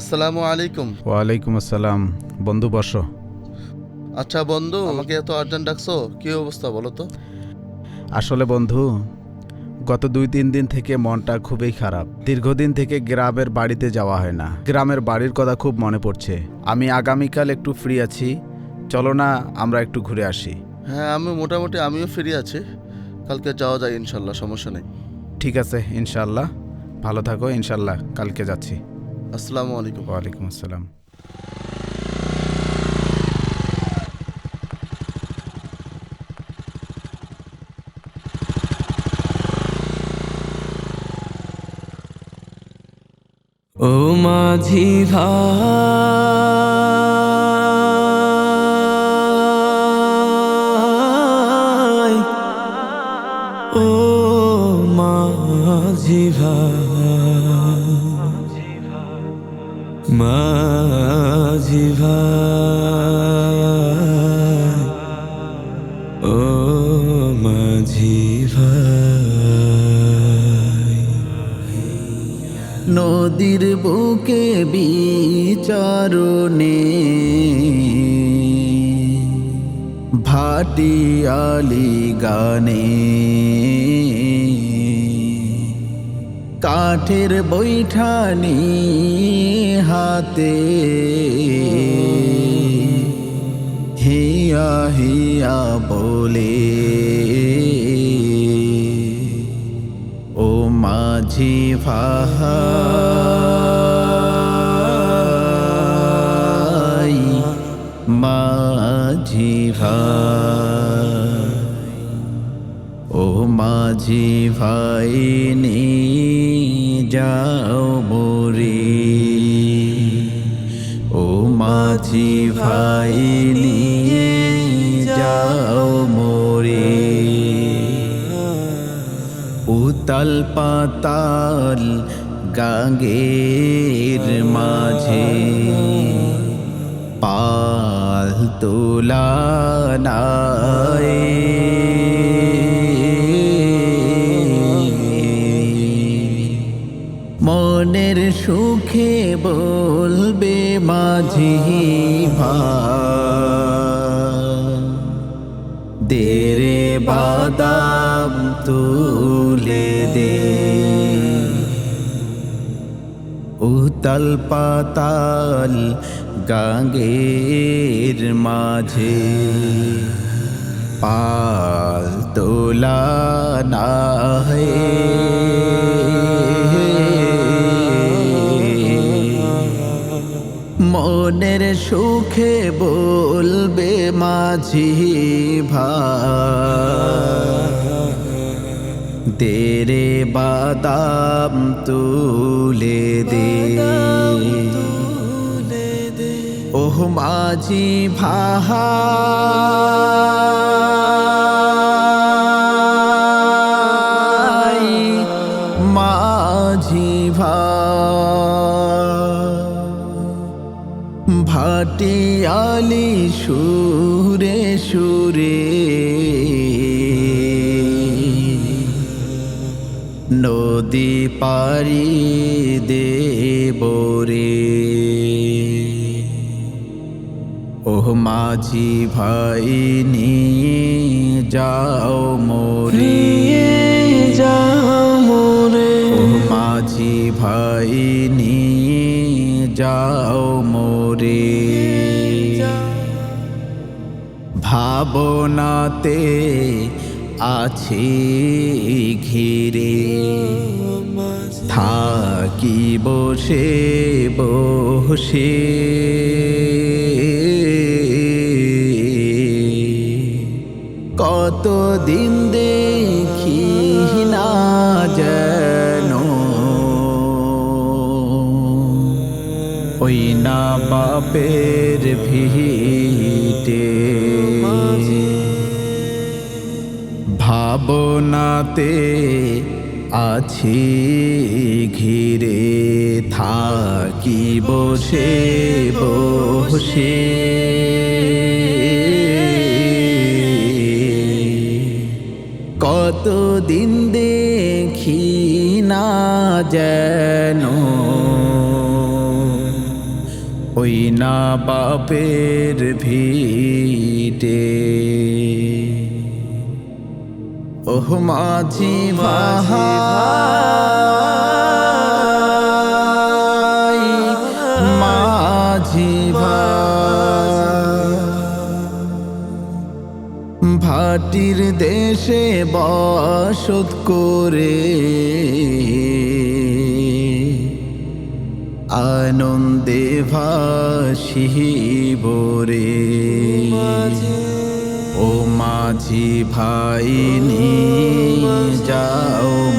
আসসালামু আলাইকুম। ওয়ালাইকুম আসসালাম। বন্ধু বসো। আচ্ছা বন্ধু আমাকে এত আর্জেন্ট ডাকছো কি অবস্থা বলো তো? আসলে বন্ধু গত দুই তিন দিন থেকে মনটা খুবই খারাপ। দীর্ঘদিন থেকে গ্রামের বাড়িতে যাওয়া হয় না। গ্রামের বাড়ির কথা খুব মনে পড়ছে। আমি আগামীকাল একটু ফ্রি আছি। চলো না আমরা একটু ঘুরে আসি। হ্যাঁ আমি মোটামুটি আমিও ফ্রি আছি। কালকে যাওয়া যায় ইনশাল্লাহ সমস্যা নেই। ঠিক আছে ইনশাল্লাহ। ভালো থাকো ইনশাল্লাহ কালকে যাচ্ছি। আসসালামু আলাইকুম। ওয়ালাইকুম আসসালাম। ও মাঝি ভাই ও মাঝি ভাই। মাঝি ও মাঝি ভাই। নদীর বুকে বিচারণে ভাটিয়ালি গানে। কাঠের বৈঠানি হাতে। হিয়া হিয়া বলে, ও মাঝি ভাই মাঝি ভাই, ও মাঝি ভাই নি যাও মোরে। ও মাঝি ভাই, নিয়ে যাও মোরে। উতাল পাতাল গাঙ্গের মাঝে পাল তোলা মনের সুখে বলবে মাঝি ভাই। দেরে বাদাম তুলে দে। উতাল পাতাল গাঙ্গের মাঝে। পাল তোলা না মনের সুখে বলবে মাঝি ভাই। তেরে বাদাম তুলে দে। ওহ মাঝি ভাই। ভাটিয়ালি সুরে সুরে। নদী পারি দেবরে ওহ মাঝি ভাই নিয়ে যাও মোরে। যাও মোরে। ও মাঝি ভাই নিয়ে যাও ভাবনাতে আছি ঘিরে। থাকি বসে বসে। কতদিন দেখি ওই না বাপের ভিটে। ভাবনাতে আছি ঘিরে থাকি বসে বসে। কতদিন দেখি না যেন ওই না বাপের ভিটে। ওহ মাঝি ভাই মাঝি ভাটির দেশে বসত করে আনন্দে ভাসিব রে। ও মাঝি ভাই নি যাও